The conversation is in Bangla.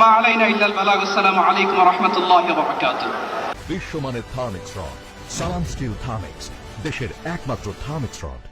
ওমা আলাইনা ইল্লাল বালাগ, আসসালামু আলাইকুম ওয়া রাহমাতুল্লাহি ওয়া বারাকাতুহু। বিশ্বমানের Thermex rod, Salam steel Thermex, দেশের একমাত্র থার্মিক্স রড।